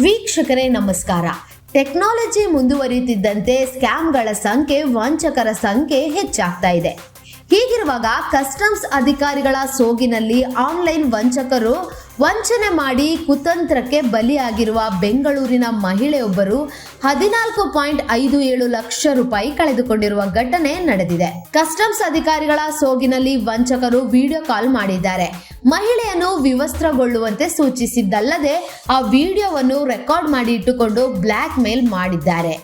ವೀಕ್ಷಕರೇ, ನಮಸ್ಕಾರ. ಟೆಕ್ನಾಲಜಿ ಮುಂದುವರಿಯುತ್ತಿದ್ದಂತೆ ಸ್ಕ್ಯಾಮ್ಗಳ ಸಂಖ್ಯೆ, ವಂಚಕರ ಸಂಖ್ಯೆ ಹೆಚ್ಚಾಗ್ತಾ ಇದೆ. ಹೀಗಿರುವಾಗ ಕಸ್ಟಮ್ಸ್ ಅಧಿಕಾರಿಗಳ ಸೋಗಿನಲ್ಲಿ ಆನ್ಲೈನ್ ವಂಚಕರು ವಂಚನೆ ಮಾಡಿ ಕುತಂತ್ರಕ್ಕೆ ಬಲಿಯಾಗಿರುವ ಬೆಂಗಳೂರಿನ ಮಹಿಳೆಯೊಬ್ಬರು ಹದಿನಾಲ್ಕು ಪಾಯಿಂಟ್ ಐದು ಏಳು ಲಕ್ಷ ರೂಪಾಯಿ ಕಳೆದುಕೊಂಡಿರುವ ಘಟನೆ ನಡೆದಿದೆ. ಕಸ್ಟಮ್ಸ್ ಅಧಿಕಾರಿಗಳ ಸೋಗಿನಲ್ಲಿ ವಂಚಕರು ವಿಡಿಯೋ ಕಾಲ್ ಮಾಡಿದ್ದಾರೆ. ಮಹಿಳೆಯನ್ನು ವಿವಸ್ತ್ರಗೊಳ್ಳುವಂತೆ ಸೂಚಿಸಿದ್ದಲ್ಲದೆ ಆ ವಿಡಿಯೋವನ್ನು ರೆಕಾರ್ಡ್ ಮಾಡಿ ಇಟ್ಟುಕೊಂಡು ಬ್ಲ್ಯಾಕ್ ಮೇಲ್ ಮಾಡಿದ್ದಾರೆ.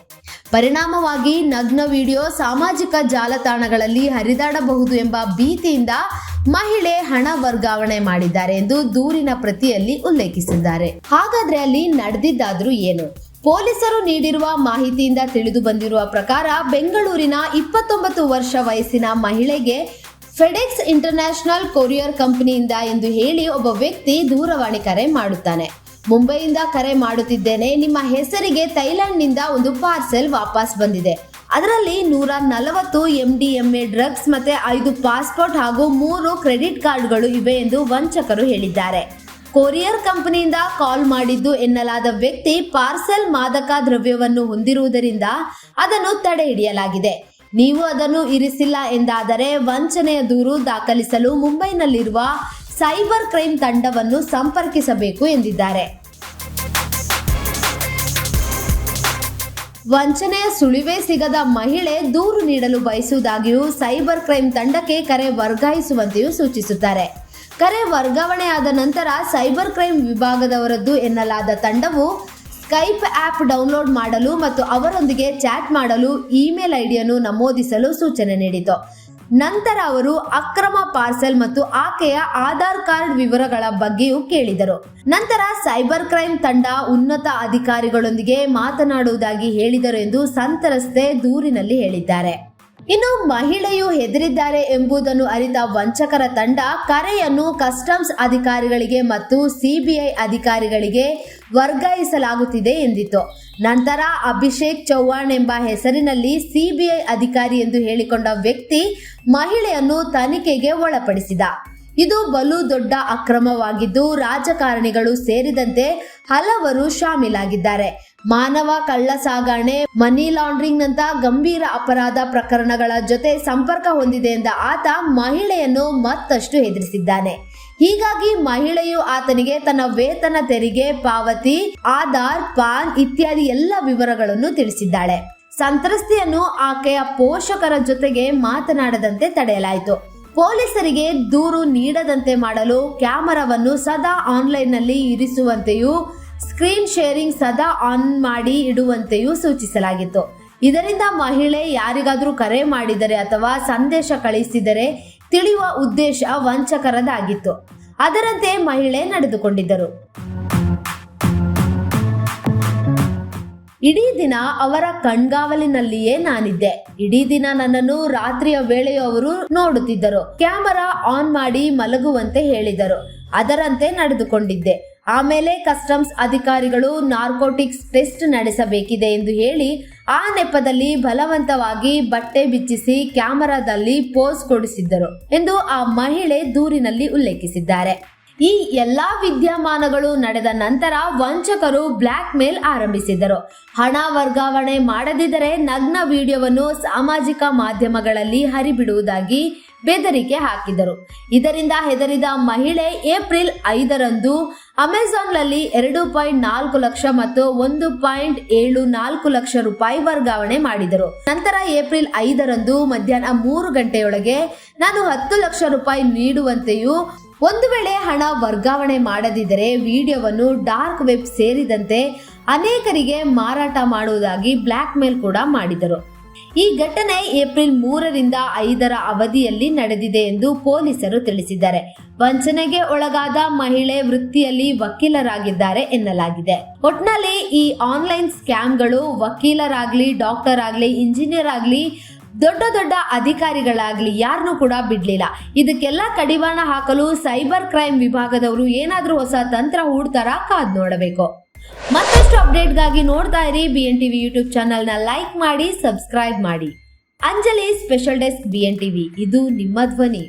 ಪರಿಣಾಮವಾಗಿ ನಗ್ನ ವಿಡಿಯೋ ಸಾಮಾಜಿಕ ಜಾಲತಾಣಗಳಲ್ಲಿ ಹರಿದಾಡಬಹುದು ಎಂಬ ಭೀತಿಯಿಂದ ಮಹಿಳೆ ಹಣ ವರ್ಗಾವಣೆ ಮಾಡಿದ್ದಾರೆ ಎಂದು ದೂರಿನ ಪ್ರತಿಯಲ್ಲಿ ಉಲ್ಲೇಖಿಸಿದ್ದಾರೆ. ಹಾಗಾದ್ರೆ ಅಲ್ಲಿ ನಡೆದಿದ್ದಾದ್ರೂ ಏನು? ಪೊಲೀಸರು ನೀಡಿರುವ ಮಾಹಿತಿಯಿಂದ ತಿಳಿದು ಬಂದಿರುವ ಪ್ರಕಾರ, ಬೆಂಗಳೂರಿನ ಇಪ್ಪತ್ತೊಂಬತ್ತು ವರ್ಷ ವಯಸ್ಸಿನ ಮಹಿಳೆಗೆ ಫೆಡೆಕ್ಸ್ ಇಂಟರ್ನ್ಯಾಷನಲ್ ಕೊರಿಯರ್ ಕಂಪನಿಯಿಂದ ಎಂದು ಹೇಳಿ ಒಬ್ಬ ವ್ಯಕ್ತಿ ದೂರವಾಣಿ ಕರೆ ಮಾಡುತ್ತಾನೆ. ಮುಂಬೈಯಿಂದ ಕರೆ ಮಾಡುತ್ತಿದ್ದೇನೆ. ನಿಮ್ಮ ಹೆಸರಿಗೆ ಥೈಲ್ಯಾಂಡ್ನಿಂದ ಒಂದು ಪಾರ್ಸೆಲ್ ವಾಪಸ್ ಬಂದಿದೆ. ಅದರಲ್ಲಿ ನೂರ ನಲವತ್ತು M D M A drugs ಮತ್ತೆ ಐದು ಪಾಸ್ಪೋರ್ಟ್ ಹಾಗೂ ಮೂರು ಕ್ರೆಡಿಟ್ ಕಾರ್ಡ್ಗಳು ಇವೆ ಎಂದು ವಂಚಕರು ಹೇಳಿದ್ದಾರೆ. ಕೊರಿಯರ್ ಕಂಪನಿಯಿಂದ ಕಾಲ್ ಮಾಡಿದ್ದು ಎನ್ನಲಾದ ವ್ಯಕ್ತಿ ಪಾರ್ಸೆಲ್ ಮಾದಕ ದ್ರವ್ಯವನ್ನು ಹೊಂದಿರುವುದರಿಂದ ಅದನ್ನು ತಡೆ ಹಿಡಿಯಲಾಗಿದೆ. ನೀವು ಅದನ್ನು ಇರಿಸಿಲ್ಲ ಎಂದಾದರೆ ವಂಚನೆಯ ದೂರು ದಾಖಲಿಸಲು ಮುಂಬೈನಲ್ಲಿರುವ ಸೈಬರ್ ಕ್ರೈಮ್ ತಂಡವನ್ನು ಸಂಪರ್ಕಿಸಬೇಕು ಎಂದಿದ್ದಾರೆ. ವಂಚನೆಯ ಸುಳಿವೇ ಸಿಗದ ಮಹಿಳೆ ದೂರು ನೀಡಲು ಬಯಸುವುದಾಗಿಯೂ ಸೈಬರ್ ಕ್ರೈಮ್ ತಂಡಕ್ಕೆ ಕರೆ ವರ್ಗಾಯಿಸುವಂತೆಯೂ ಸೂಚಿಸುತ್ತಾರೆ. ಕರೆ ವರ್ಗಾವಣೆಯಾದ ನಂತರ ಸೈಬರ್ ಕ್ರೈಮ್ ವಿಭಾಗದವರದ್ದು ಎನ್ನಲಾದ ತಂಡವು ಸ್ಕೈಪ್ ಆಪ್ ಡೌನ್ಲೋಡ್ ಮಾಡಲು ಮತ್ತು ಅವರೊಂದಿಗೆ ಚಾಟ್ ಮಾಡಲು ಇಮೇಲ್ ಐಡಿಯನ್ನು ನಮೂದಿಸಲು ಸೂಚನೆ ನೀಡಿತು. ನಂತರ ಅವರು ಅಕ್ರಮ ಪಾರ್ಸೆಲ್ ಮತ್ತು ಆಕೆಯ ಆಧಾರ್ ಕಾರ್ಡ್ ವಿವರಗಳ ಬಗ್ಗೆಯೂ ಕೇಳಿದರು. ನಂತರ ಸೈಬರ್ ಕ್ರೈಮ್ ತಂಡ ಉನ್ನತ ಅಧಿಕಾರಿಗಳೊಂದಿಗೆ ಮಾತನಾಡುವುದಾಗಿ ಹೇಳಿದರು ಎಂದು ಸಂತ್ರಸ್ತೆ ದೂರಿನಲ್ಲಿ ಹೇಳಿದ್ದಾರೆ. ಇನ್ನು ಮಹಿಳೆಯು ಹೆದರಿದ್ದಾರೆ ಎಂಬುದನ್ನು ಅರಿತ ವಂಚಕರ ತಂಡ ಕರೆಯನ್ನು ಕಸ್ಟಮ್ಸ್ ಅಧಿಕಾರಿಗಳಿಗೆ ಮತ್ತು ಸಿಬಿಐ ಅಧಿಕಾರಿಗಳಿಗೆ ವರ್ಗಾಯಿಸಲಾಗುತ್ತಿದೆ ಎಂದಿತು ನಂತರ ಅಭಿಷೇಕ್ ಚೌಹಾಣ್ ಎಂಬ ಹೆಸರಿನಲ್ಲಿ ಸಿಬಿಐ ಅಧಿಕಾರಿ ಎಂದು ಹೇಳಿಕೊಂಡ ವ್ಯಕ್ತಿ ಮಹಿಳೆಯನ್ನು ತನಿಖೆಗೆ ಒಳಪಡಿಸಿದ. ಇದು ಬಲು ದೊಡ್ಡ ಅಕ್ರಮವಾಗಿದ್ದು, ರಾಜಕಾರಣಿಗಳು ಸೇರಿದಂತೆ ಹಲವರು ಶಾಮೀಲಾಗಿದ್ದಾರೆ. ಮಾನವ ಕಳ್ಳ ಸಾಗಣೆ, ಮನಿ ಲಾಂಡ್ರಿಂಗ್ ನಂತ ಗಂಭೀರ ಅಪರಾಧ ಪ್ರಕರಣಗಳ ಜೊತೆ ಸಂಪರ್ಕ ಹೊಂದಿದೆ ಎಂದ ಆತ ಮಹಿಳೆಯನ್ನು ಮತ್ತಷ್ಟು ಹೆದರಿಸಿದ್ದಾನೆ. ಹೀಗಾಗಿ ಮಹಿಳೆಯು ಆತನಿಗೆ ತನ್ನ ವೇತನ ತೆರಿಗೆ, ಪಾವತಿ, ಆಧಾರ್, ಪಾನ್ ಇತ್ಯಾದಿ ಎಲ್ಲ ವಿವರಗಳನ್ನು ತಿಳಿಸಿದ್ದಾಳೆ. ಸಂತ್ರಸ್ತೆಯನ್ನು ಆಕೆಯ ಪೋಷಕರ ಜೊತೆಗೆ ಮಾತನಾಡದಂತೆ ತಡೆಯಲಾಯಿತು. ಪೊಲೀಸರಿಗೆ ದೂರು ನೀಡದಂತೆ ಮಾಡಲು ಕ್ಯಾಮರಾವನ್ನು ಸದಾ ಆನ್ಲೈನ್ನಲ್ಲಿ ಇರಿಸುವಂತೆಯೂ, ಸ್ಕ್ರೀನ್ ಶೇರಿಂಗ್ ಸದಾ ಆನ್ ಮಾಡಿ ಇಡುವಂತೆಯೂ ಸೂಚಿಸಲಾಗಿತ್ತು. ಇದರಿಂದ ಮಹಿಳೆ ಯಾರಿಗಾದರೂ ಕರೆ ಮಾಡಿದರೆ ಅಥವಾ ಸಂದೇಶ ಕಳಿಸಿದರೆ ತಿಳಿಯುವ ಉದ್ದೇಶ ವಂಚಕರದಾಗಿತ್ತು. ಅದರಂತೆ ಮಹಿಳೆ ನಡೆದುಕೊಂಡಿದ್ದರು. ಇಡೀ ದಿನ ಅವರ ಕಣ್ಗಾವಲಿನಲ್ಲಿಯೇ ನಾನಿದ್ದೆ. ಇಡೀ ದಿನ ನನ್ನನ್ನು ರಾತ್ರಿಯ ವೇಳೆಯವರು ನೋಡುತ್ತಿದ್ದರು. ಕ್ಯಾಮರಾ ಆನ್ ಮಾಡಿ ಮಲಗುವಂತೆ ಹೇಳಿದರು. ಅದರಂತೆ ನಡೆದುಕೊಂಡಿದ್ದೆ. ಆಮೇಲೆ ಕಸ್ಟಮ್ಸ್ ಅಧಿಕಾರಿಗಳು ನಾರ್ಕೋಟಿಕ್ಸ್ ಟೆಸ್ಟ್ ನಡೆಸಬೇಕಿದೆ ಎಂದು ಹೇಳಿ, ಆ ನೆಪದಲ್ಲಿ ಬಲವಂತವಾಗಿ ಬಟ್ಟೆ ಬಿಚ್ಚಿಸಿ ಕ್ಯಾಮರಾದಲ್ಲಿ ಪೋಸ್ ಕೊಡಿಸಿದ್ದರು ಎಂದು ಆ ಮಹಿಳೆ ದೂರಿನಲ್ಲಿ ಉಲ್ಲೇಖಿಸಿದ್ದಾರೆ. ಈ ಎಲ್ಲಾ ವಿದ್ಯಮಾನಗಳು ನಡೆದ ನಂತರ ವಂಚಕರು ಬ್ಲ್ಯಾಕ್ ಮೇಲ್ ಆರಂಭಿಸಿದರು ಹಣ ವರ್ಗಾವಣೆ ಮಾಡದಿದ್ದರೆ ನಗ್ನ ವಿಡಿಯೋವನ್ನು ಸಾಮಾಜಿಕ ಮಾಧ್ಯಮಗಳಲ್ಲಿ ಹರಿಬಿಡುವುದಾಗಿ ಬೆದರಿಕೆ ಹಾಕಿದರು. ಇದರಿಂದ ಹೆದರಿದ ಮಹಿಳೆ ಏಪ್ರಿಲ್ ಐದರಂದು ಅಮೆಜಾನ್ನಲ್ಲಿ ಎರಡು ಪಾಯಿಂಟ್ ನಾಲ್ಕು ಲಕ್ಷ ಮತ್ತು ಒಂದು ಪಾಯಿಂಟ್ ಏಳು ನಾಲ್ಕು ಲಕ್ಷ ರೂಪಾಯಿ ವರ್ಗಾವಣೆ ಮಾಡಿದರು. ನಂತರ ಏಪ್ರಿಲ್ ಐದರಂದು ಮಧ್ಯಾಹ್ನ ಮೂರು ಗಂಟೆಯೊಳಗೆ ನಾನು ಹತ್ತು ಲಕ್ಷ ರೂಪಾಯಿ ನೀಡುವಂತೆಯೂ ಒಂದು ವೇಳೆ ಹಣ ವರ್ಗಾವಣೆ ಮಾಡದಿದ್ದರೆ ವಿಡಿಯೋವನ್ನು ಡಾರ್ಕ್ ವೆಬ್ ಸೇರಿದಂತೆ ಅನೇಕರಿಗೆ ಮಾರಾಟ ಮಾಡುವುದಾಗಿ ಬ್ಲ್ಯಾಕ್ ಮೇಲ್ ಕೂಡ ಮಾಡಿದರು. ಈ ಘಟನೆ ಏಪ್ರಿಲ್ ಮೂರರಿಂದ ಐದರ ಅವಧಿಯಲ್ಲಿ ನಡೆದಿದೆ ಎಂದು ಪೊಲೀಸರು ತಿಳಿಸಿದ್ದಾರೆ. ವಂಚನೆಗೆ ಒಳಗಾದ ಮಹಿಳೆ ವೃತ್ತಿಯಲ್ಲಿ ವಕೀಲರಾಗಿದ್ದಾರೆ ಎನ್ನಲಾಗಿದೆ. ಒಟ್ನಲ್ಲಿ ಈ ಆನ್ಲೈನ್ ಸ್ಕ್ಯಾಮ್ಗಳು ವಕೀಲರಾಗ್ಲಿ ಡಾಕ್ಟರ್ ಆಗ್ಲಿ ಇಂಜಿನಿಯರ್ ಆಗ್ಲಿ, ದೊಡ್ಡ ದೊಡ್ಡ ಅಧಿಕಾರಿಗಳಾಗ್ಲಿ ಯಾರನ್ನೂ ಕೂಡ ಬಿಡ್ಲಿಲ್ಲ. ಇದಕ್ಕೆಲ್ಲ ಕಡಿವಾಣ ಹಾಕಲು ಸೈಬರ್ ಕ್ರೈಮ್ ವಿಭಾಗದವರು ಏನಾದರೂ ಹೊಸ ತಂತ್ರ ಹೂಡ್ತಾರ ಕಾದ್ ನೋಡಬೇಕು. ಮತ್ತಷ್ಟು ಅಪ್ಡೇಟ್ಗಾಗಿ ನೋಡ್ತಾ ಇರಿ ಬಿ ಎನ್ ಟಿವಿ ಯೂಟ್ಯೂಬ್ ಚಾನಲ್ನ ಲೈಕ್ ಮಾಡಿ ಸಬ್ಸ್ಕ್ರೈಬ್ ಮಾಡಿ. Anjali special desk B N TV ಇದು ನಿಮ್ಮ ಧ್ವನಿ.